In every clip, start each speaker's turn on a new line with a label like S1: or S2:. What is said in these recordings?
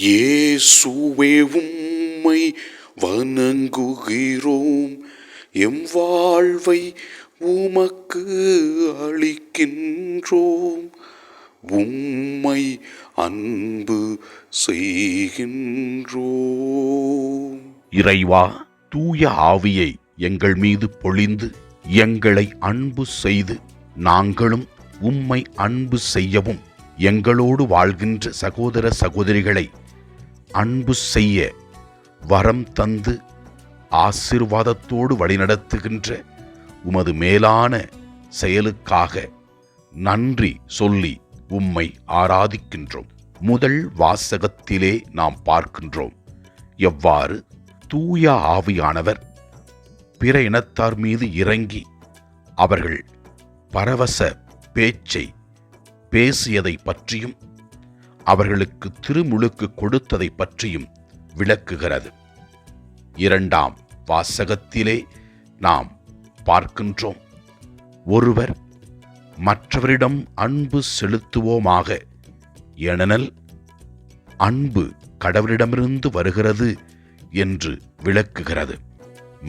S1: இயேசுவே உம்மை வணங்குகிறோம். எம் வாழ்வை உமக்கு அளிக்கின்றோம். உம்மை அன்பு செய்கின்றோம்.
S2: இறைவா தூய ஆவியை எங்கள் மீது பொழிந்து எங்களை அன்பு செய்து நாங்களும் உம்மை அன்பு செய்யவும் எங்களோடு வாழ்கின்ற சகோதர சகோதரிகளை அன்பு செய்ய வரம் தந்து ஆசிர்வாதத்தோடு வழிநடத்துகின்ற உமது மேலான செயலுக்காக நன்றி சொல்லி உம்மை ஆராதிக்கின்றோம். முதல் வாசகத்திலே நாம் பார்க்கின்றோம். எவ்வாறு? தூய ஆவியானவர் பிற இனத்தார் மீது இறங்கி அவர்கள் பரவச பேச்சை பேசியதை பற்றியும் அவர்களுக்கு திருமுழுக்கு கொடுத்ததை பற்றியும் விளக்குகிறது. இரண்டாம் வாசகத்திலே நாம் பார்க்கின்றோம். ஒருவர் மற்றவரிடம் அன்பு செலுத்துவோமாக ஏனெனில் அன்பு கடவுளிடமிருந்து வருகிறது என்று விளக்குகிறது.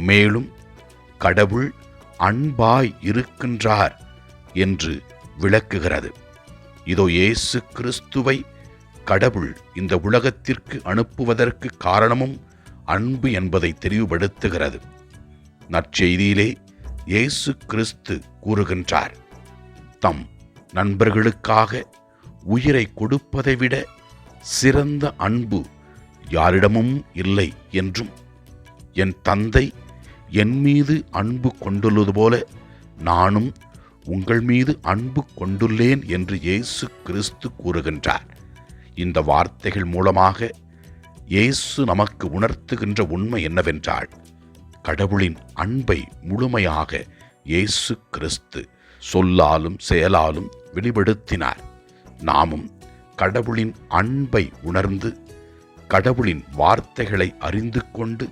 S2: மேலும் கடவுள் அன்பாய் இருக்கின்றார் என்று விளக்குகிறது. இதோ இயேசு கிறிஸ்துவை கடவுள் இந்த உலகத்திற்கு அனுப்புவதற்கு காரணமும் அன்பு என்பதை தெளிவுபடுத்துகிறது. நற்செய்தியிலே இயேசு கிறிஸ்து கூறுகின்றார் தம் நண்பர்களுக்காக உயிரை கொடுப்பதை விட சிறந்த அன்பு யாரிடமும் இல்லை என்றும் என் தந்தை என் மீது அன்பு கொண்டுள்ளது போல நானும் உங்கள் மீது அன்பு கொண்டுள்ளேன் என்று இயேசு கிறிஸ்து கூறுகின்றார். இந்த வார்த்தைகள் மூலமாக இயேசு நமக்கு உணர்த்துகின்ற உண்மை என்னவென்றால் கடவுளின் அன்பை முழுமையாக இயேசு கிறிஸ்து சொல்லாலும் செயலாலும் வெளிப்படுத்தினார். நாமும் கடவுளின் அன்பை உணர்ந்து கடவுளின் வார்த்தைகளை அறிந்து கொண்டு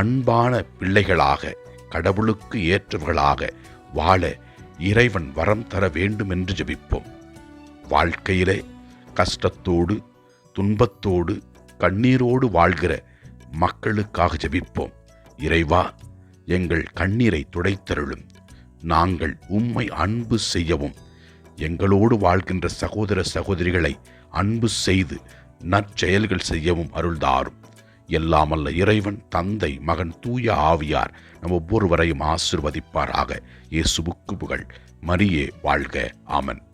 S2: அன்பான பிள்ளைகளாக கடவுளுக்கு ஏற்றவர்களாக வாழ இறைவன் வரம் தர வேண்டும் என்று ஜெபிப்போம். வாழ்க்கையிலே கஷ்டத்தோடு துன்பத்தோடு கண்ணீரோடு வாழ்கிற மக்களுக்காக ஜபிப்போம். இறைவா எங்கள் கண்ணீரை துடைத்தருளும். நாங்கள் உம்மை அன்பு செய்யவும். எங்களோடு வாழ்கின்ற சகோதர சகோதரிகளை அன்பு செய்து நற்செயல்கள் செய்யவும் அருள்தாரும். எல்லாமல்ல இறைவன் தந்தை மகன் தூய ஆவியார் நம் ஒவ்வொருவரையும் ஆசிர்வதிப்பாராக. இயேசுவுக்கு புகழ். மரியே வாழ்க. ஆமன்.